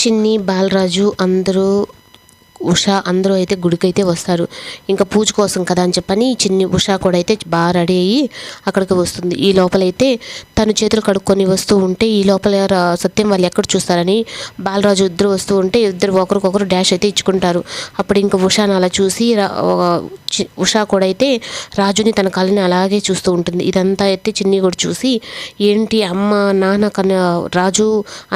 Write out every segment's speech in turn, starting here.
చిన్ని బాలరాజు అందరూ ఉషా అందరూ అయితే గుడికైతే వస్తారు. ఇంకా పూజ కోసం కదా అని చెప్పని చిన్ని ఉషా కూడా అయితే బాగా రెడీ అయ్యి అక్కడికి వస్తుంది. ఈ లోపలైతే తను చేతులు కడుక్కొని వస్తూ ఉంటే ఈ లోపల సత్యం వాళ్ళు ఎక్కడ చూస్తారని బాలరాజు ఇద్దరు వస్తూ ఉంటే ఇద్దరు ఒకరికొకరు డాష్ అయితే ఇచ్చుకుంటారు. అప్పుడు ఇంకా ఉషాను అలా చూసి ఉషా కూడా అయితే రాజుని తన కళ్ళని అలాగే చూస్తూ ఉంటుంది. ఇదంతా అయితే చిన్ని కూడా చూసి ఏంటి అమ్మ నాన్న కన రాజు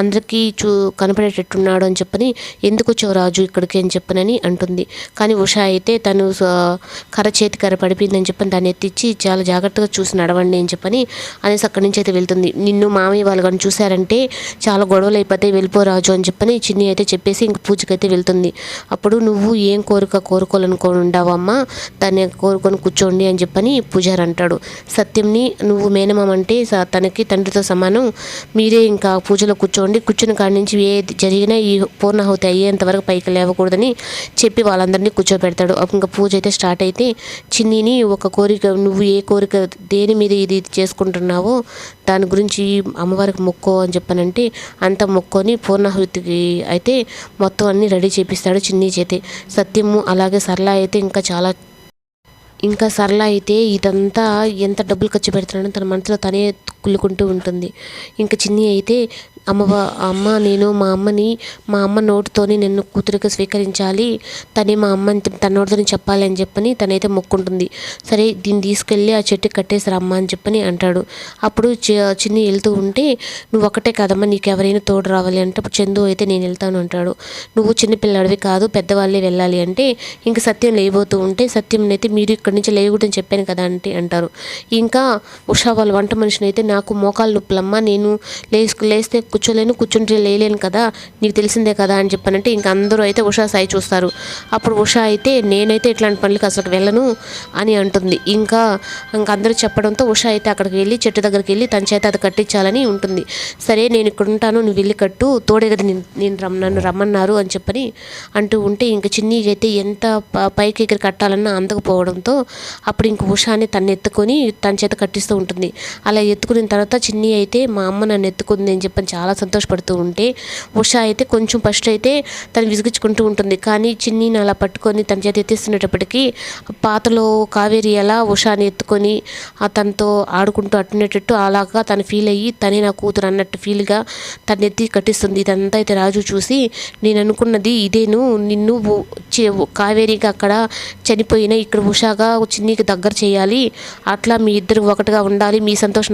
అందరికీ చూ కనపడేటట్టున్నాడు అని చెప్పని ఎందుకు వచ్చావు రాజు ఇక్కడికి అని చెప్పనని అంటుంది. కానీ ఉషా అయితే తను స- కర్ర చేతి కర్ర పడిపోయిందని చెప్పని దాన్ని ఎత్తిచ్చి చాలా జాగ్రత్తగా చూసి నడవండి అని చెప్పని అనేసి అక్కడి నుంచి అయితే వెళ్తుంది. నిన్ను మామయ్య వాళ్ళు కానీ చూశారంటే చాలా గొడవలు అయిపోతాయి వెళ్ళిపోరాజు అని చెప్పని చిన్ని అయితే చెప్పేసి ఇంక పూజకైతే వెళ్తుంది. అప్పుడు నువ్వు ఏం కోరిక కోరుకోవాలనుకోని ఉండావమ్మా దాన్ని కోరుకొని కూర్చోండి అని చెప్పని పూజారి అంటాడు. సత్యంని నువ్వు మేనమం అంటే స- తనకి తండ్రితో సమానం. మీరే ఇంకా పూజలో కూర్చోండి. కూర్చుని కాడి నుంచి ఏది జరిగినా ఈ పూర్ణాహుతి అయ్యేంత వరకు పైకి లేవకూడదని చెప్పి వాళ్ళందరినీ కూర్చోబెడతాడు. అప్పుడు ఇంకా పూజ అయితే స్టార్ట్ అయితే చిన్నిని ఒక కోరిక నువ్వు ఏ కోరిక దేని మీద ఇది చేసుకుంటున్నావో దాని గురించి అమ్మవారికి మొక్కో అని చెప్పనంటే అంత మొక్కొని పూర్ణాహుతికి అయితే మొత్తం అన్నీ రెడీ చేపిస్తాడు చిన్ని చేతి సత్యము అలాగే సరళ అయితే ఇంకా చాలా ఇంకా సరళ అయితే ఇదంతా ఎంత డబ్బులు ఖర్చు పెడుతున్నాడో తన మనసులో తనే కుళ్ళుకుంటూ ఉంటుంది. ఇంకా చిన్ని అయితే అమ్మ అమ్మ నేను మా అమ్మని మా అమ్మ నోటితోనే నిన్ను కూతురుగా స్వీకరించాలి తనే మా అమ్మని తన నోటితోని చెప్పాలి అని చెప్పని తనైతే మొక్కుంటుంది. సరే దీన్ని తీసుకెళ్ళి ఆ చెట్టు కట్టేసారు అమ్మ అని చెప్పని అంటాడు. అప్పుడు చి- చిన్ని వెళ్తూ ఉంటే నువ్వు ఒకటే కదమ్మా నీకు ఎవరైనా తోడు రావాలి అంటే అప్పుడు చందు అయితే నేను వెళ్తాను అంటాడు. నువ్వు చిన్నపిల్లాడివి కాదు పెద్దవాళ్ళే వెళ్ళాలి అంటే ఇంక సత్యం లేబోతూ ఉంటే సత్యం అయితే మీరు ఇక్కడ నుంచి లేకూడదని చెప్పాను కదా అంటే అంటారు. ఇంకా ఉషా వాళ్ళ వంట మనిషిని అయితే నాకు మోకాలు నొప్పులమ్మా నేను లేస్ లేస్తే కూర్చోలేను కూర్చుంటే లేలేను కదా నీకు తెలిసిందే కదా అని చెప్పానంటే ఇంకా అందరూ అయితే ఉషా సాయి చూస్తారు. అప్పుడు ఉషా అయితే నేనైతే ఇట్లాంటి పనులకు అసలు వెళ్ళను అని అంటుంది. ఇంకా ఇంకా అందరూ చెప్పడంతో ఉషా అయితే అక్కడికి వెళ్ళి చెట్టు దగ్గరికి వెళ్ళి తన చేత అది కట్టించాలని ఉంటుంది. సరే నేను ఇక్కడ ఉంటాను నువ్వు వెళ్ళి కట్టు తోడే కదా నేను నేను రమ్ నన్ను రమ్మన్నారు అని చెప్పని అంటూ ఉంటే ఇంక చిన్ని అయితే ఎంత పైకి ఎగిరి కట్టాలన్నా అందకపోవడంతో అప్పుడు ఇంక ఉషాని తను ఎత్తుకొని తన చేత కట్టిస్తూ ఉంటుంది. అలా ఎత్తుకున్న తర్వాత చిన్ని అయితే మా అమ్మ నన్ను ఎత్తుకుంది అని చెప్పని చాలా సంతోషపడుతూ ఉంటే ఉషా అయితే కొంచెం ఫస్ట్ అయితే తను విసిగించుకుంటూ ఉంటుంది. కానీ చిన్నిని అలా పట్టుకొని తన చేత ఎత్తిస్తున్నప్పటికీ పాతలో కావేరి ఎలా ఉషాని ఎత్తుకొని తనతో ఆడుకుంటూ అట్టునేటట్టు అలాగా తను ఫీల్ అయ్యి తనే నా కూతురు అన్నట్టు ఫీల్గా తను ఎత్తి కట్టిస్తుంది. ఇదంతా అయితే రాజు చూసి నేను అనుకున్నది ఇదేను నిన్ను ఉ- కావేరిగా అక్కడ చనిపోయిన ఇక్కడ ఉషాగా చిన్నికి దగ్గర చేయాలి. అట్లా మీ ఇద్దరు ఒకటిగా ఉండాలి. మీ సంతోషం